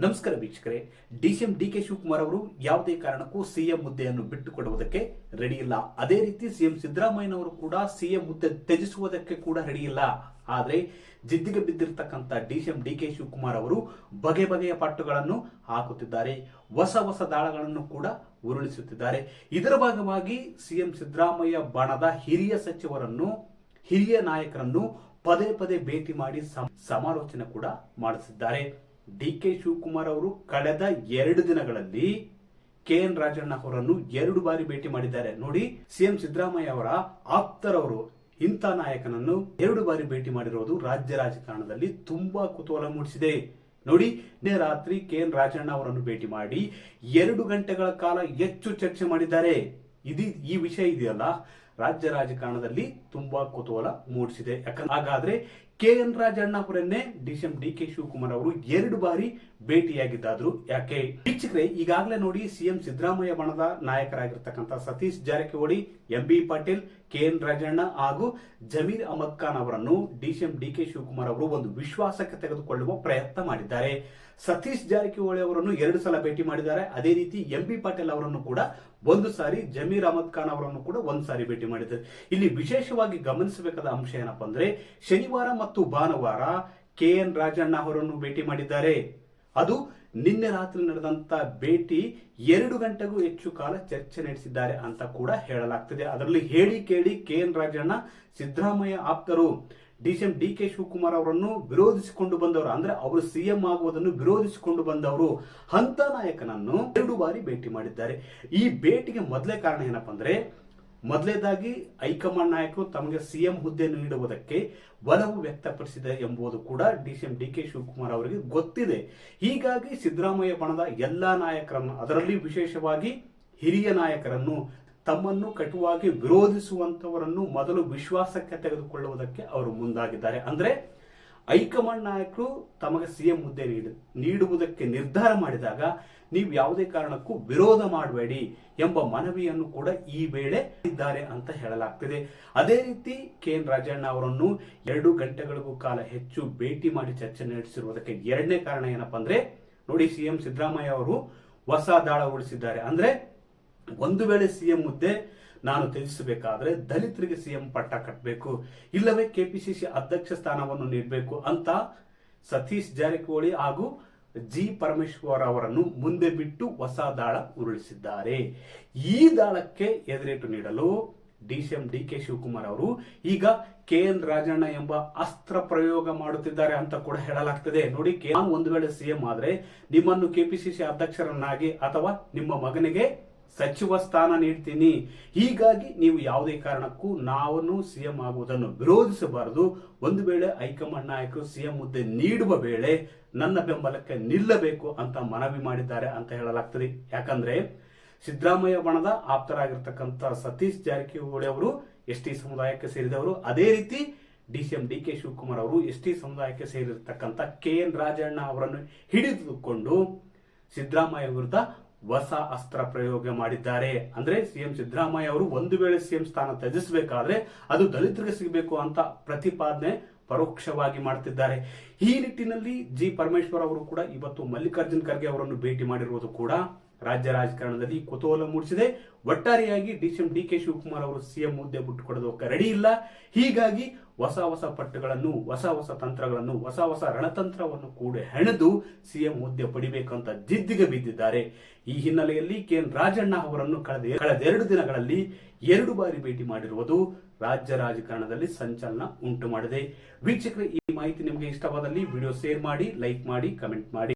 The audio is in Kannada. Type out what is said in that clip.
ನಮಸ್ಕಾರ ವೀಕ್ಷಕರೇ. ಎಂ ಡಿ ಕೆ ಶಿವಕುಮಾರ್ ಅವರು ಯಾವುದೇ ಕಾರಣಕ್ಕೂ ಸಿಎಂ ಹುದ್ದೆಯನ್ನು ಬಿಟ್ಟುಕೊಡುವುದಕ್ಕೆ ರೆಡಿ ಇಲ್ಲ. ಅದೇ ರೀತಿ ಸಿಎಂ ಸಿದ್ದರಾಮಯ್ಯನವರು ಕೂಡ ಸಿಎಂ ಹುದ್ದೆ ತ್ಯಜಿಸುವುದಕ್ಕೆ ಕೂಡ ರೆಡಿ ಇಲ್ಲ. ಆದರೆ ಜಿದ್ದಿಗೆ C DCM D K Shivakumar ಅವರು ಬಗೆ ಬಗೆಯ ಪಟ್ಟುಗಳನ್ನು ಹಾಕುತ್ತಿದ್ದಾರೆ. ಹೊಸ ಹೊಸ ದಾಳಗಳನ್ನು ಕೂಡ ಉರುಳಿಸುತ್ತಿದ್ದಾರೆ. ಇದರ ಭಾಗವಾಗಿ ಸಿಎಂ ಸಿದ್ದರಾಮಯ್ಯ ಬಣದ ಹಿರಿಯ ಸಚಿವರನ್ನು, ಹಿರಿಯ ನಾಯಕರನ್ನು ಪದೇ ಪದೇ ಭೇಟಿ ಮಾಡಿ ಸಮ- ಸಮಾಲೋಚನೆ ಕೂಡ ಮಾಡಿಸಿದ್ದಾರೆ. ಡಿ ಕೆ ಶಿವಕುಮಾರ್ ಅವರು ಕಳೆದ ಎರಡು ದಿನಗಳಲ್ಲಿ ಕೆ ಎನ್ ರಾಜಣ್ಣ ಅವರನ್ನು ಎರಡು ಬಾರಿ ಭೇಟಿ ಮಾಡಿದ್ದಾರೆ. ನೋಡಿ ಸಿಎಂ ಸಿದ್ದರಾಮಯ್ಯ ಅವರ ಆಪ್ತರವರು, ಇಂಥ ನಾಯಕನನ್ನು ಎರಡು ಬಾರಿ ಭೇಟಿ ಮಾಡಿರುವುದು ರಾಜ್ಯ ರಾಜಕಾರಣದಲ್ಲಿ ತುಂಬಾ ಕುತೂಹಲ ಮೂಡಿಸಿದೆ. ನೋಡಿ, ನಿನ್ನೆ ರಾತ್ರಿ ಕೆ ಎನ್ ರಾಜಣ್ಣ ಅವರನ್ನು ಭೇಟಿ ಮಾಡಿ ಎರಡು ಗಂಟೆಗಳ ಕಾಲ ಹೆಚ್ಚು ಚರ್ಚೆ ಮಾಡಿದ್ದಾರೆ. ಇದು, ಈ ವಿಷಯ ಇದೆಯಲ್ಲ, ರಾಜ್ಯ ರಾಜಕಾರಣದಲ್ಲಿ ತುಂಬಾ ಕುತೂಹಲ ಮೂಡಿಸಿದೆ. ಯಾಕಂದ್ರೆ, ಹಾಗಾದ್ರೆ ಕೆ ಎನ್ ರಾಜಣ್ಣ ಅವರನ್ನೇ ಡಿಸಿಎಂ ಡಿ ಕೆ ಶಿವಕುಮಾರ್ ಅವರು ಎರಡು ಬಾರಿ ಭೇಟಿಯಾಗಿದ್ದಾದ್ರು. ಯಾಕೆ? ವೀಕ್ಷಕರೇ, ಈಗಾಗಲೇ ನೋಡಿ ಸಿಎಂ ಸಿದ್ದರಾಮಯ್ಯ ಬಣದ ನಾಯಕರಾಗಿರ್ತಕ್ಕಂಥ Satish Jarkiholi, M B Patil, K N Rajanna ಹಾಗೂ ಜಮೀರ್ ಅಹಮದ್ ಖಾನ್ ಅವರನ್ನು ಡಿಸಿಎಂ ಡಿ ಕೆ ಶಿವಕುಮಾರ್ ಅವರು ಒಂದು ವಿಶ್ವಾಸಕ್ಕೆ ತೆಗೆದುಕೊಳ್ಳುವ ಪ್ರಯತ್ನ ಮಾಡಿದ್ದಾರೆ. ಸತೀಶ್ ಜಾರಕಿಹೊಳಿ ಅವರನ್ನು ಎರಡು ಸಲ ಭೇಟಿ ಮಾಡಿದ್ದಾರೆ. ಅದೇ ರೀತಿ ಎಂ ಬಿ ಪಾಟೀಲ್ ಅವರನ್ನು ಕೂಡ ಒಂದು ಸಾರಿ, ಜಮೀರ್ ಅಹಮದ್ ಖಾನ್ ಅವರನ್ನು ಕೂಡ ಒಂದು ಸಾರಿ ಭೇಟಿ ಮಾಡಿದ್ದಾರೆ. ಇಲ್ಲಿ ವಿಶೇಷವಾಗಿ ಗಮನಿಸಬೇಕಾದ ಅಂಶ ಏನಪ್ಪಾ ಅಂದ್ರೆ ಶನಿವಾರ ಮತ್ತು ಭಾನುವಾರ ಕೆ ಎನ್ ರಾಜಣ್ಣ ಅವರನ್ನು ಭೇಟಿ ಮಾಡಿದ್ದಾರೆ. ಅದು ನಿನ್ನೆ ರಾತ್ರಿ ನಡೆದಂತ ಭೇಟಿ ಎರಡು ಗಂಟೆಗೂ ಹೆಚ್ಚು ಕಾಲ ಚರ್ಚೆ ನಡೆಸಿದ್ದಾರೆ ಅಂತ ಕೂಡ ಹೇಳಲಾಗ್ತದೆ. ಅದರಲ್ಲಿ ಹೇಳಿ ಕೇಳಿ ಕೆ ಎನ್ ರಾಜಣ್ಣ ಸಿದ್ದರಾಮಯ್ಯ ಆಪ್ತರು ಡಿಸಿಎಂ ಡಿ ಕೆ ಶಿವಕುಮಾರ್ ಅವರನ್ನು ವಿರೋಧಿಸಿಕೊಂಡು ಬಂದವರು, ಅಂದ್ರೆ ಅವರು ಸಿಎಂ ಆಗುವುದನ್ನು ವಿರೋಧಿಸಿಕೊಂಡು ಬಂದವರು, ಹಂತ ನಾಯಕನನ್ನು ಎರಡು ಬಾರಿ ಭೇಟಿ ಮಾಡಿದ್ದಾರೆ. ಈ ಭೇಟಿಗೆ ಮೊದಲೇ ಕಾರಣ ಏನಪ್ಪಾ ಅಂದ್ರೆ ಮೊದಲೇದಾಗಿ ಹೈಕಮಾಂಡ್ ನಾಯಕರು ತಮಗೆ ಸಿಎಂ ಹುದ್ದೆ ನೀಡುವುದಕ್ಕೆ ಒಲವು ವ್ಯಕ್ತಪಡಿಸಿದೆ ಎಂಬುದು ಕೂಡ ಡಿಸಿಎಂ ಡಿ ಕೆ ಶಿವಕುಮಾರ್ ಅವರಿಗೆ ಗೊತ್ತಿದೆ. ಹೀಗಾಗಿ ಸಿದ್ದರಾಮಯ್ಯ ಬಣದ ಎಲ್ಲಾ ನಾಯಕರನ್ನು, ಅದರಲ್ಲಿ ವಿಶೇಷವಾಗಿ ಹಿರಿಯ ನಾಯಕರನ್ನು, ತಮ್ಮನ್ನು ಕಟುವಾಗಿ ವಿರೋಧಿಸುವಂತವರನ್ನು ಮೊದಲು ವಿಶ್ವಾಸಕ್ಕೆ ತೆಗೆದುಕೊಳ್ಳುವುದಕ್ಕೆ ಅವರು ಮುಂದಾಗಿದ್ದಾರೆ. ಅಂದ್ರೆ ಹೈಕಮಾಂಡ್ ನಾಯಕರು ತಮಗೆ ಸಿಎಂ ಹುದ್ದೆ ನೀಡು, ನೀಡುವುದಕ್ಕೆ ನಿರ್ಧಾರ ಮಾಡಿದಾಗ ನೀವು ಯಾವುದೇ ಕಾರಣಕ್ಕೂ ವಿರೋಧ ಮಾಡಬೇಡಿ ಎಂಬ ಮನವಿಯನ್ನು ಕೂಡ ಈ ವೇಳೆ ಇದ್ದಾರೆ ಅಂತ ಹೇಳಲಾಗ್ತಿದೆ. ಅದೇ ರೀತಿ ಕೆ ಎನ್ ರಾಜಣ್ಣ ಅವರನ್ನು ಎರಡು ಗಂಟೆಗಳಿಗೂ ಕಾಲ ಹೆಚ್ಚು ಭೇಟಿ ಮಾಡಿ ಚರ್ಚೆ ನಡೆಸಿರುವುದಕ್ಕೆ ಎರಡನೇ ಕಾರಣ ಏನಪ್ಪ ಅಂದ್ರೆ, ನೋಡಿ ಸಿಎಂ ಸಿದ್ದರಾಮಯ್ಯ ಅವರು ಹೊಸ ದಾಳ ಉಳಿಸಿದ್ದಾರೆ. ಅಂದ್ರೆ ಒಂದು ವೇಳೆ ಸಿಎಂ ಹುದ್ದೆ ನಾನು ತ್ಯಜಿಸಬೇಕಾದ್ರೆ ದಲಿತರಿಗೆ ಸಿಎಂ ಪಟ್ಟ ಕಟ್ಟಬೇಕು, ಇಲ್ಲವೇ ಕೆಪಿಸಿಸಿ ಅಧ್ಯಕ್ಷ ಸ್ಥಾನವನ್ನು ನೀಡಬೇಕು ಅಂತ ಸತೀಶ್ ಜಾರಕಿಹೊಳಿ ಹಾಗೂ ಜಿ ಪರಮೇಶ್ವರ್ ಅವರನ್ನು ಮುಂದೆ ಬಿಟ್ಟು ಹೊಸ ದಾಳ ಉರುಳಿಸಿದ್ದಾರೆ. ಈ ದಾಳಕ್ಕೆ ಎದುರೇಟು ನೀಡಲು ಡಿಸಿಎಂ ಡಿ ಕೆ ಶಿವಕುಮಾರ್ ಅವರು ಈಗ ಕೆ ಎನ್ ರಾಜಣ್ಣ ಎಂಬ ಅಸ್ತ್ರ ಪ್ರಯೋಗ ಮಾಡುತ್ತಿದ್ದಾರೆ ಅಂತ ಕೂಡ ಹೇಳಲಾಗ್ತದೆ. ನೋಡಿ, ಕೆ- ನಾನು ಒಂದು ವೇಳೆ ಸಿಎಂ ಆದರೆ ನಿಮ್ಮನ್ನು ಕೆಪಿಸಿಸಿ ಅಧ್ಯಕ್ಷರನ್ನಾಗಿ ಅಥವಾ ನಿಮ್ಮ ಮಗನಿಗೆ ಸಚಿವ ಸ್ಥಾನ ನೀಡ್ತೀನಿ. ಹೀಗಾಗಿ ನೀವು ಯಾವುದೇ ಕಾರಣಕ್ಕೂ ನಾವು ಸಿಎಂ ಆಗುವುದನ್ನು ವಿರೋಧಿಸಬಾರದು. ಒಂದು ವೇಳೆ ಹೈಕಮಾಂಡ್ ನಾಯಕರು ಸಿಎಂ ಹುದ್ದೆ ನೀಡುವ ವೇಳೆ ನನ್ನ ಬೆಂಬಲಕ್ಕೆ ನಿಲ್ಲಬೇಕು ಅಂತ ಮನವಿ ಮಾಡಿದ್ದಾರೆ ಅಂತ ಹೇಳಲಾಗ್ತದೆ. ಯಾಕಂದ್ರೆ ಸಿದ್ದರಾಮಯ್ಯ ಬಣದ ಆಪ್ತರಾಗಿರ್ತಕ್ಕಂಥ ಸತೀಶ್ ಜಾರಕಿಹೊಳಿ ಅವರು, ಎಸ್ ಟಿ ಸಮುದಾಯಕ್ಕೆ ಸೇರಿದವರು. ಅದೇ ರೀತಿ D C M D K Shivakumar ಅವರು, ಎಸ್ ಟಿ ಸಮುದಾಯಕ್ಕೆ ಸೇರಿರ್ತಕ್ಕಂಥ ಕೆ ಎನ್ ರಾಜಣ್ಣ ಅವರನ್ನು ಹಿಡಿದುಕೊಂಡು ಸಿದ್ದರಾಮಯ್ಯ ವಿರುದ್ಧ ಹೊಸ ಅಸ್ತ್ರ ಪ್ರಯೋಗ ಮಾಡಿದ್ದಾರೆ. ಅಂದ್ರೆ ಸಿಎಂ ಸಿದ್ದರಾಮಯ್ಯ ಅವರು ಒಂದು ವೇಳೆ ಸಿಎಂ ಸ್ಥಾನ ತ್ಯಜಿಸಬೇಕಾದ್ರೆ ಅದು ದಲಿತರಿಗೆ ಸಿಗಬೇಕು ಅಂತ ಪ್ರತಿಪಾದನೆ ಪರೋಕ್ಷವಾಗಿ ಮಾಡ್ತಿದ್ದಾರೆ. ಈ ನಿಟ್ಟಿನಲ್ಲಿ ಜಿ ಪರಮೇಶ್ವರ್ ಅವರು ಕೂಡ ಇವತ್ತು ಮಲ್ಲಿಕಾರ್ಜುನ್ ಖರ್ಗೆ ಅವರನ್ನು ಭೇಟಿ ಮಾಡಿರುವುದು ಕೂಡ ರಾಜ್ಯ ರಾಜಕಾರಣದಲ್ಲಿ ಕುತೂಹಲ ಮೂಡಿಸಿದೆ. ಒಟ್ಟಾರೆಯಾಗಿ D C M, D K Shivakumar ಅವರು ಸಿಎಂ ಹುದ್ದೆ ಬಿಟ್ಟುಕೊಡೋದಕ್ಕೆ ರೆಡಿ ಇಲ್ಲ. ಹೀಗಾಗಿ ಹೊಸ ಹೊಸ ಪಟ್ಟುಗಳನ್ನು, ಹೊಸ ಹೊಸ ತಂತ್ರಗಳನ್ನು, ಹೊಸ ಹೊಸ ರಣತಂತ್ರವನ್ನು ಕೂಡ ಹೆಣೆದು ಸಿಎಂ ಹುದ್ದೆ ಪಡಿಬೇಕಂತ ಜಿದ್ದಿಗೆ ಬಿದ್ದಿದ್ದಾರೆ. ಈ ಹಿನ್ನೆಲೆಯಲ್ಲಿ ಕೆ ಎನ್ ರಾಜಣ್ಣ ಅವರನ್ನು ಕಳೆದ ಕಳೆದೆರಡು ದಿನಗಳಲ್ಲಿ ಎರಡು ಬಾರಿ ಭೇಟಿ ಮಾಡಿರುವುದು ರಾಜ್ಯ ರಾಜಕಾರಣದಲ್ಲಿ ಸಂಚಲನ ಉಂಟು ಮಾಡಿದೆ. ವೀಕ್ಷಕರು, ಈ ಮಾಹಿತಿ ನಿಮಗೆ ಇಷ್ಟವಾದಲ್ಲಿ ವಿಡಿಯೋ ಶೇರ್ ಮಾಡಿ, ಲೈಕ್ ಮಾಡಿ, ಕಮೆಂಟ್ ಮಾಡಿ.